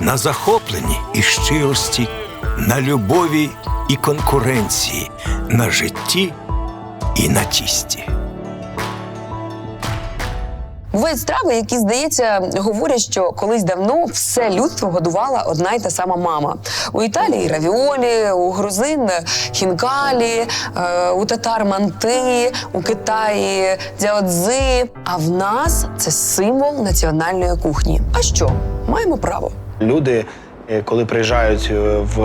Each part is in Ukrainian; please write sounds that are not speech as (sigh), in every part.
на захопленні і щирості, на любові і конкуренції, на житті і на тісті. Бувають страви, які, здається, говорять, що колись давно все людство годувала одна й та сама мама. У Італії равіолі, у грузин хінкалі, е, у татар манти, у Китаї дзяодзи. А в нас це символ національної кухні. А що? Маємо право. Люди, е, коли приїжджають е, в,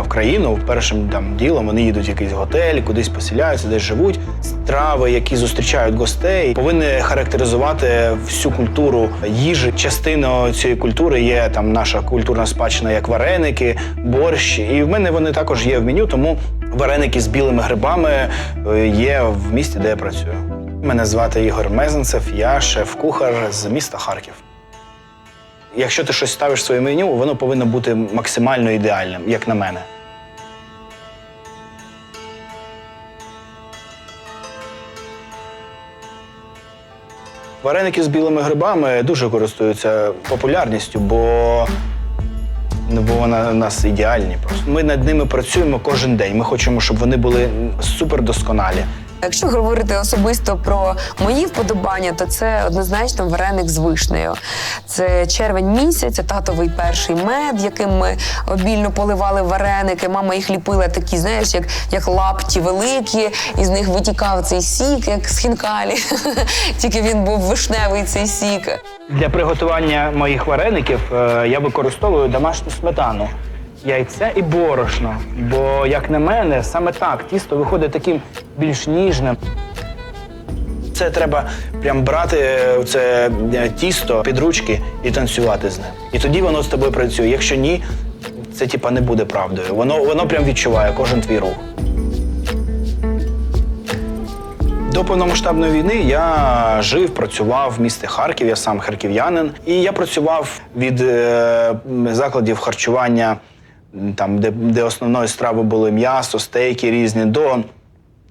в країну, першим там ділом вони їдуть в якийсь готель, кудись поселяються, десь живуть. Страви, які зустрічають гостей, повинні характеризувати всю культуру їжі. Частиною цієї культури є там наша культурна спадщина, як вареники, борщ. І в мене вони також є в меню, тому вареники з білими грибами е, є в місті, де я працюю. Мене звати Ігор Мезенцев, я шеф-кухар з міста Харків. Якщо ти щось ставиш в своє меню, воно повинно бути максимально ідеальним, як на мене. Вареники з білими грибами дуже користуються популярністю, бо, ну, бо вони у нас ідеальні. Просто ми над ними працюємо кожен день. Ми хочемо, щоб вони були супердосконалі. Якщо говорити особисто про мої вподобання, то це однозначно вареник з вишнею. Це червень місяць, татовий перший мед, яким ми обільно поливали вареники. Мама їх ліпила такі, знаєш, як, як лапті великі, і з них витікав цей сік, як з хінкалі. (laughs) Тільки він був вишневий цей сік. Для приготування моїх вареників е, я використовую домашню сметану, яйце і борошно. Бо, як на мене, саме так тісто виходить таким більш ніжним. Це треба прям брати е, це е, тісто під ручки і танцювати з ним. І тоді воно з тобою працює. Якщо ні, це типа не буде правдою. Воно, воно прям відчуває кожен твій рух. До повномасштабної війни я жив, працював в місті Харків, я сам харків'янин. І я працював від е, закладів харчування, там, де, де основною стравою були м'ясо, стейки різні, до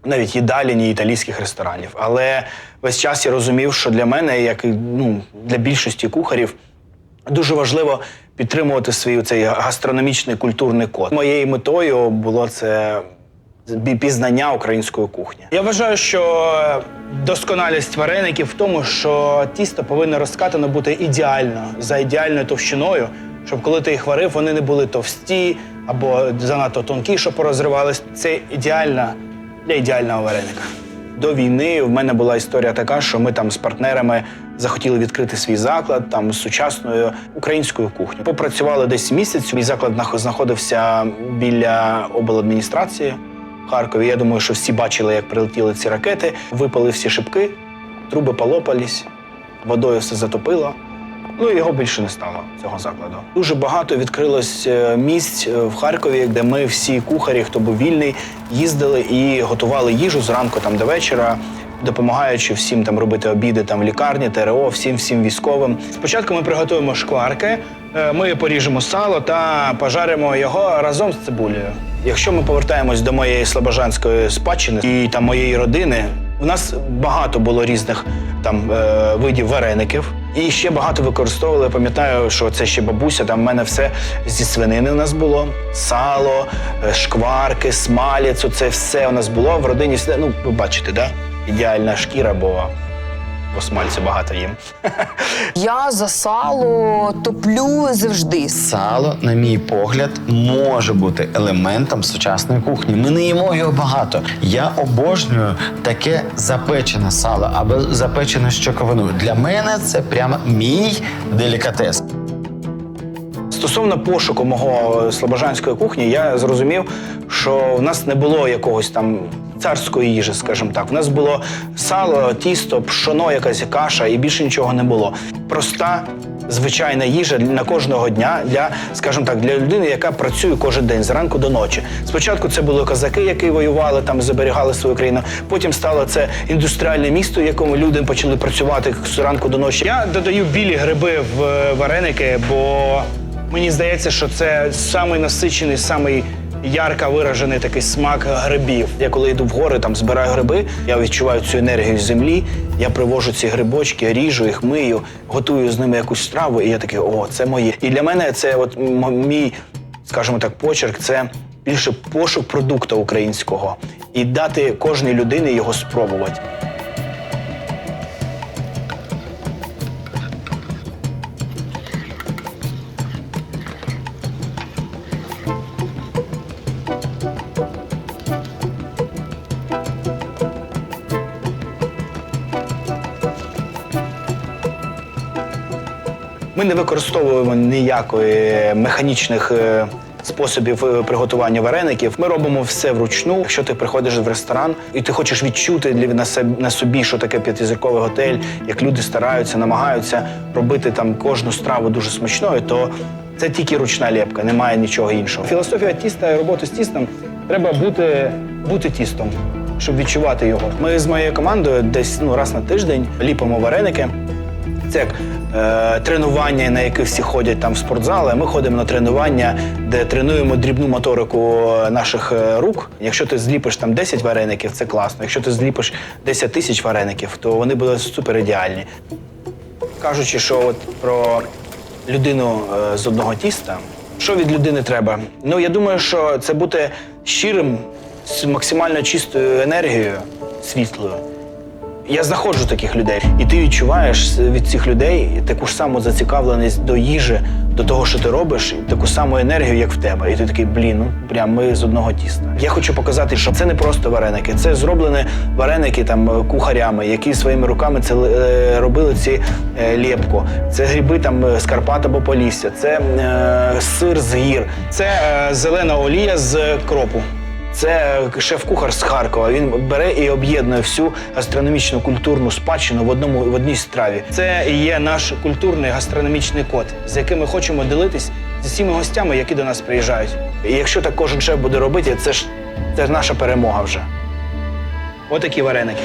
навіть їдалень і італійських ресторанів. Але весь час я розумів, що для мене, як і ну, для більшості кухарів, Дуже важливо підтримувати свій цей гастрономічний культурний код. Моєю метою було це пізнання української кухні. Я вважаю, що досконалість вареників в тому, що тісто повинно розкатано бути ідеально за ідеальною товщиною, щоб коли ти їх варив, вони не були товсті або занадто тонкі, що порозривались. Це ідеально для ідеального вареника. До війни в мене була історія така, що ми там з партнерами захотіли відкрити свій заклад там з сучасною українською кухнею. Попрацювали десь місяць. Мій заклад знаходився біля обладміністрації в Харкові. Я думаю, що всі бачили, як прилетіли ці ракети. Випали всі шибки, труби полопались, водою все затопило. Ну його більше не стало цього закладу. Дуже багато відкрилось е, місць е, в Харкові, де ми всі кухарі, хто був вільний, їздили і готували їжу зранку там до вечора, допомагаючи всім там робити обіди там лікарні, ТРО, всім всім військовим. Спочатку ми приготуємо шкварки, е, ми поріжемо сало та пожаримо його разом з цибулею. Якщо ми повертаємось до моєї слобожанської спадщини і там моєї родини, у нас багато було різних там е, видів вареників. І ще багато використовували. Пам'ятаю, що це ще бабуся. Там в мене все зі свинини у нас було. Сало, е, шкварки, смалець. Це все у нас було в родині. все- Ну, ви бачите, да? Ідеальна шкіра, бо, бо смальцю багато їм. Я за сало топлю завжди. Сало, на мій погляд, може бути елементом сучасної кухні. Ми не їмо його багато. Я обожнюю таке запечене сало або запечене з щоковиною. Для мене це прямо мій делікатес. Стосовно пошуку мого слобожанської кухні, я зрозумів, що в нас не було якогось там царської їжі, скажімо так. В нас було сало, тісто, пшоно, якась каша і більше нічого не було. Проста, звичайна їжа на кожного дня для, скажімо так, для людини, яка працює кожен день зранку до ночі. Спочатку це були козаки, які воювали там, зберігали свою країну. Потім стало це індустріальне місто, в якому люди почали працювати з ранку до ночі. Я додаю білі гриби в е, вареники, бо мені здається, що це самий насичений, самий ярко виражений такий смак грибів. Я коли йду в гори, там збираю гриби, я відчуваю цю енергію землі. Я привожу ці грибочки, ріжу їх, мию, готую з ними якусь страву, і я такий, о, це моє. І для мене це от мій, скажімо так, почерк, це більше пошук продукту українського і дати кожній людині його спробувати. Ми не використовуємо ніякої механічних е, способів е, приготування вареників. Ми робимо все вручну. Якщо ти приходиш в ресторан і ти хочеш відчути на собі, що таке п'ятизірковий готель, як люди стараються, намагаються робити там кожну страву дуже смачною, то це тільки ручна лепка, немає нічого іншого. Філософія тіста і роботи з тістом треба бути, бути тістом, щоб відчувати його. Ми з моєю командою десь ну раз на тиждень ліпимо вареники. Це як е, тренування, на яке всі ходять там в спортзали. Ми ходимо на тренування, де тренуємо дрібну моторику наших е, рук. Якщо ти зліпиш там 10 вареників, це класно. Якщо ти зліпиш 10 тисяч вареників, то вони будуть супер ідеальні. Кажучи, що от про людину е, з одного тіста, що від людини треба? Ну я думаю, що це бути щирим, з максимально чистою енергією, світлою. Я знаходжу таких людей, і ти відчуваєш від цих людей таку ж саму зацікавленість до їжі, до того, що ти робиш, і таку саму енергію, як в тебе. І ти такий, блін, ну прям ми з одного тіста. Я хочу показати, що це не просто вареники, це зроблені вареники там кухарями, які своїми руками це е, робили ці е, лєпку. Це гриби там е, з Карпат або Полісся, це е, сир з гір, це е, зелена олія з кропу. Це шеф-кухар з Харкова. Він бере і об'єднує всю гастрономічну культурну спадщину в одному в одній страві. Це є наш культурний гастрономічний код, з яким ми хочемо ділитись з усіма гостями, які до нас приїжджають. І якщо так кожен шеф буде робити, це ж це ж наша перемога вже. Отакі вареники.